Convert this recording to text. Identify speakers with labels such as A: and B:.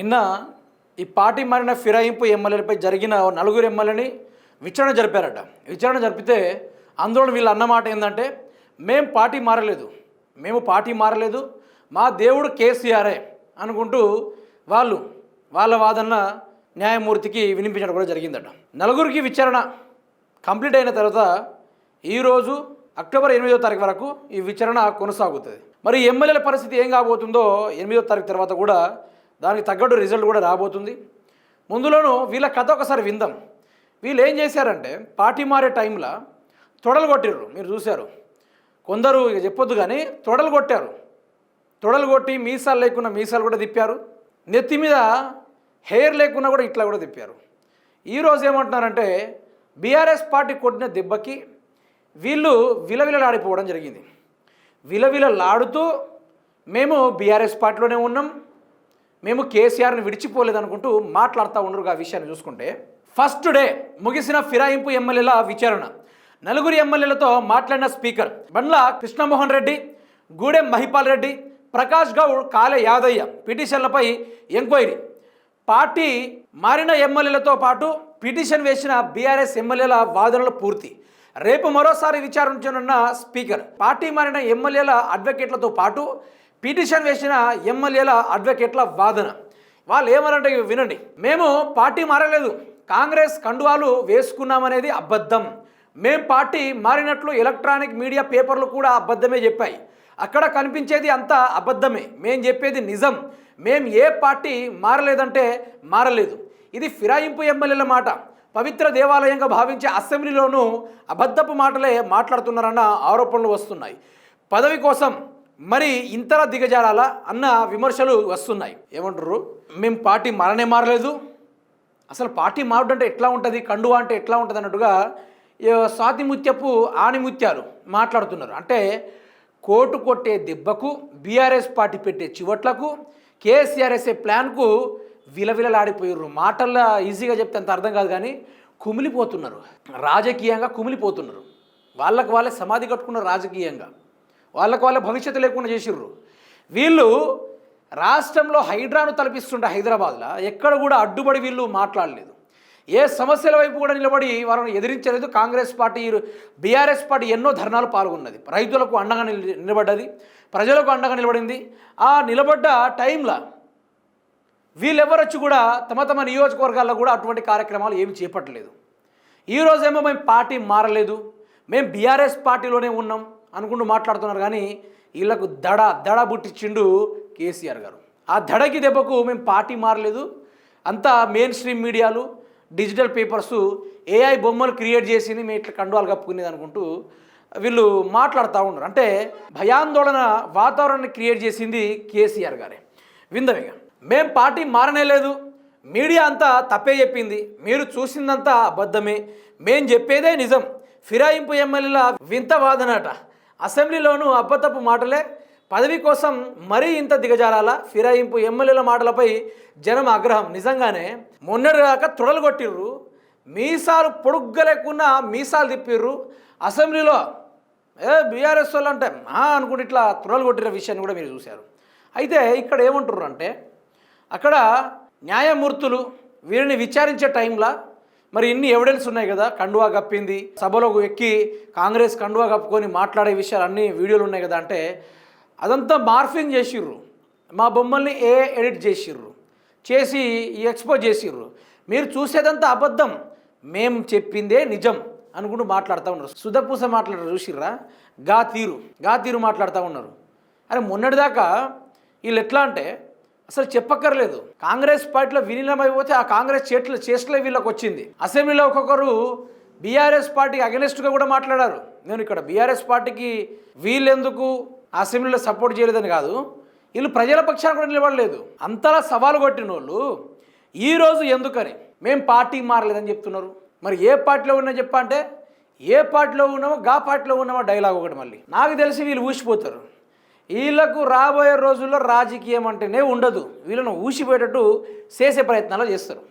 A: నిన్న ఈ పార్టీ మారిన ఫిరాయింపు ఎమ్మెల్యేలపై జరిగిన నలుగురు ఎమ్మెల్యేని విచారణ జరిపారట. విచారణ జరిపితే ఆందోళన వీళ్ళు అన్నమాట ఏంటంటే మేం పార్టీ మారలేదు. మేము పార్టీ మారలేదు. మా దేవుడు కేసీఆరే అనుకుంటూ వాళ్ళు వాళ్ళ వాదన న్యాయమూర్తికి వినిపించడం కూడా జరిగిందట. నలుగురికి విచారణ కంప్లీట్ అయిన తర్వాత ఈరోజు అక్టోబర్ ఎనిమిదో తారీఖు వరకు ఈ విచారణ కొనసాగుతుంది. మరి ఎమ్మెల్యేల పరిస్థితి ఏం కాబోతుందో ఎనిమిదో తారీఖు తర్వాత కూడా దానికి తగ్గట్టు రిజల్ట్ కూడా రాబోతుంది. ముందులోనూ వీళ్ళ కథ ఒకసారి విందాం. వీళ్ళు ఏం చేశారంటే పార్టీ మారే టైంలో తొడలు కొట్టిర్రు. మీరు చూశారు. కొందరు ఇక చెప్పొద్దు కానీ తొడలు కొట్టారు. తొడలు కొట్టి మీసాలు లేకున్నా మీసాలు కూడా తిప్పారు. నెత్తి మీద హెయిర్ లేకున్నా కూడా ఇట్లా కూడా తిప్పారు. ఈరోజు ఏమంటున్నారంటే బీఆర్ఎస్ పార్టీ కొట్టిన దెబ్బకి వీళ్ళు విలవిలలాడిపోవడం జరిగింది. విలవిలలాడుతూ మేము బీఆర్ఎస్ పార్టీలోనే ఉన్నాం. మేము కేసీఆర్ని విడిచిపోలేదనుకుంటూ మాట్లాడుతూ ఉండరు ఆ విషయాన్ని చూసుకుంటే. ఫస్ట్ డే ముగిసిన ఫిరాయింపు ఎమ్మెల్యేల విచారణ. నలుగురు ఎమ్మెల్యేలతో మాట్లాడిన speaker Bandla Krishnamohan Reddy Gudem Mahipal Reddy Prakash Goud Kale Yadaiah పిటిషన్లపై enquiry. Party మారిన ఎమ్మెల్యేలతో పాటు పిటిషన్ వేసిన బీఆర్ఎస్ ఎమ్మెల్యేల వాదనలు పూర్తి. రేపు మరోసారి విచారించనున్న స్పీకర్ పార్టీ మారిన ఎమ్మెల్యేల అడ్వకేట్లతో పాటు పిటిషన్ వేసిన ఎమ్మెల్యేల అడ్వకేట్ల వాదన. వాళ్ళు ఏమనంటే వినండి. మేము పార్టీ మారలేదు. కాంగ్రెస్ కండువాలు వేసుకున్నామనేది అబద్ధం. మేం పార్టీ మారినట్లు ఎలక్ట్రానిక్ మీడియా పేపర్లు కూడా అబద్ధమే చెప్పాయి. అక్కడ కనిపించేది అంతా అబద్ధమే. మేం చెప్పేది నిజం. మేం ఏ పార్టీ మారలేదంటే మారలేదు. ఇది ఫిరాయింపు ఎమ్మెల్యేల మాట. పవిత్ర దేవాలయంగా భావించే అసెంబ్లీలోనూ అబద్ధపు మాటలే మాట్లాడుతున్నారన్న ఆరోపణలు వస్తున్నాయి. పదవి కోసం మరి ఇంతలా దిగజారాలా అన్న విమర్శలు వస్తున్నాయి. ఏమంటారు మేము పార్టీ మారనే మారలేదు. అసలు పార్టీ మారడం అంటే ఎట్లా ఉంటుంది? కండువా అంటే ఎట్లా ఉంటుంది అన్నట్టుగా స్వాతి ముత్యపు ఆణిముత్యాలు మాట్లాడుతున్నారు. అంటే కోటు కొట్టే దెబ్బకు బీఆర్ఎస్ పార్టీ పెట్టే చివట్లకు కేసీఆర్ఎస్ఏ ప్లాన్కు విలవిలలాడిపోయారు మాటల్లో ఈజీగా చెప్తే అంత అర్థం కాదు కానీ కుమిలిపోతున్నారు. రాజకీయంగా కుమిలిపోతున్నారు. వాళ్ళకు వాళ్ళే సమాధి కట్టుకున్నారు రాజకీయంగా. వాళ్ళకు వాళ్ళ భవిష్యత్తు లేకుండా చేసిర్రు. వీళ్ళు రాష్ట్రంలో హైడ్రాను తలపిస్తుంటే హైదరాబాద్లో ఎక్కడ కూడా అడ్డుపడి వీళ్ళు మాట్లాడలేదు. ఏ సమస్యల వైపు కూడా నిలబడి వారిని ఎదిరించలేదు. కాంగ్రెస్ పార్టీ బీఆర్ఎస్ పార్టీ ఎన్నో ధర్నాలు పాల్గొన్నది. రైతులకు అండగా నిల- నిలబడ్డది. ప్రజలకు అండగా నిలబడింది. ఆ నిలబడ్డ టైంలో వీళ్ళెవరు వచ్చి కూడా తమ తమ నియోజకవర్గాల్లో కూడా అటువంటి కార్యక్రమాలు ఏమి చేపట్టలేదు. ఈరోజేమో మేము పార్టీ మారలేదు. మేము బీఆర్ఎస్ పార్టీలోనే ఉన్నాం. అనుకుంటూ మాట్లాడుతున్నారు కానీ వీళ్ళకు దడ దడ బుట్టిచ్చిండు కేసీఆర్ గారు. ఆ దడకి దెబ్బకు మేము పార్టీ మారలేదు. అంతా మెయిన్ స్ట్రీమ్ మీడియాలు డిజిటల్ పేపర్స్ ఏఐ బొమ్మలు క్రియేట్ చేసింది మేము ఇట్లా కండువాలు కప్పుకునేది అనుకుంటూ వీళ్ళు మాట్లాడుతూ ఉన్నారు. అంటే భయాందోళన వాతావరణాన్ని క్రియేట్ చేసింది కేసీఆర్ గారే. విందమిగా మేం పార్టీ మారనే లేదు. మీడియా అంతా తప్పే చెప్పింది. మీరు చూసిందంతా అబద్ధమే. మేం చెప్పేదే నిజం. ఫిరాయింపు ఎమ్మెల్యేల వింత వాదనట. అసెంబ్లీలోనూ అబ్బతప్పు మాటలే. పదవి కోసం మరీ ఇంత దిగజారాల? ఫిరాయింపు ఎమ్మెల్యేల మాటలపై జనం ఆగ్రహం. నిజంగానే మొన్నటి దాకా తొడలు కొట్టిర్రు. మీసాలు పొడుగ్గా లేకున్నా మీసాలు తిప్పిర్రు. అసెంబ్లీలో ఏ బీఆర్ఎస్ వాళ్ళు అంటే ఆ అనుకుంటే ఇట్లా తొడలు కొట్టిన విషయాన్ని కూడా మీరు చూశారు. అయితే ఇక్కడ ఏమంటుర్రు అంటే అక్కడ న్యాయమూర్తులు వీరిని విచారించే టైంలో మరి ఇన్ని ఎవిడెన్స్ ఉన్నాయి కదా కండువా కప్పింది సభలోకి ఎక్కి కాంగ్రెస్ కండువా కప్పుకొని మాట్లాడే విషయాలు అన్ని వీడియోలు ఉన్నాయి కదా అంటే అదంతా మార్ఫింగ్ చేసిర్రు. మా బొమ్మల్ని ఏ ఎడిట్ చేసిర్రు? చేసి ఎక్స్పోజ్ చేసిర్రు. మీరు చూసేదంతా అబద్ధం. మేం చెప్పిందే నిజం అనుకుంటూ మాట్లాడుతూ ఉన్నారు. సుధపూస మాట్లాడారు చూసిర్రా? గా తీరు. గా తీరు మాట్లాడుతూ ఉన్నారు. అరే మొన్నటిదాకా వీళ్ళు ఎట్లా అంటే అసలు చెప్పక్కర్లేదు. కాంగ్రెస్ పార్టీలో విలీనమైపోతే ఆ కాంగ్రెస్ చేతుల చేష్టలే వీళ్ళకి వచ్చింది. అసెంబ్లీలో ఒక్కొక్కరు బీఆర్ఎస్ పార్టీకి అగెనిస్ట్గా కూడా మాట్లాడారు. నేను ఇక్కడ బీఆర్ఎస్ పార్టీకి వీళ్ళెందుకు అసెంబ్లీలో సపోర్ట్ చేయలేదని కాదు. వీళ్ళు ప్రజల పక్షాన కూడా నిలబడలేదు. అంతలా సవాలు కొట్టిన వాళ్ళు ఈరోజు ఎందుకని? మేము పార్టీ మారలేదని చెప్తున్నారు. మరి ఏ పార్టీలో ఉన్నా చెప్పా అంటే ఏ పార్టీలో ఉన్నామో గా పార్టీలో ఉన్నామో డైలాగ్ ఒకటి మళ్ళీ. నాకు తెలిసి వీళ్ళు ఊసిపోతారు. వీళ్ళకు రాబోయే రోజుల్లో రాజకీయం అంటేనే ఉండదు. వీళ్ళను ఊసిపోయేటట్టు చేసే ప్రయత్నాలు చేస్తారు.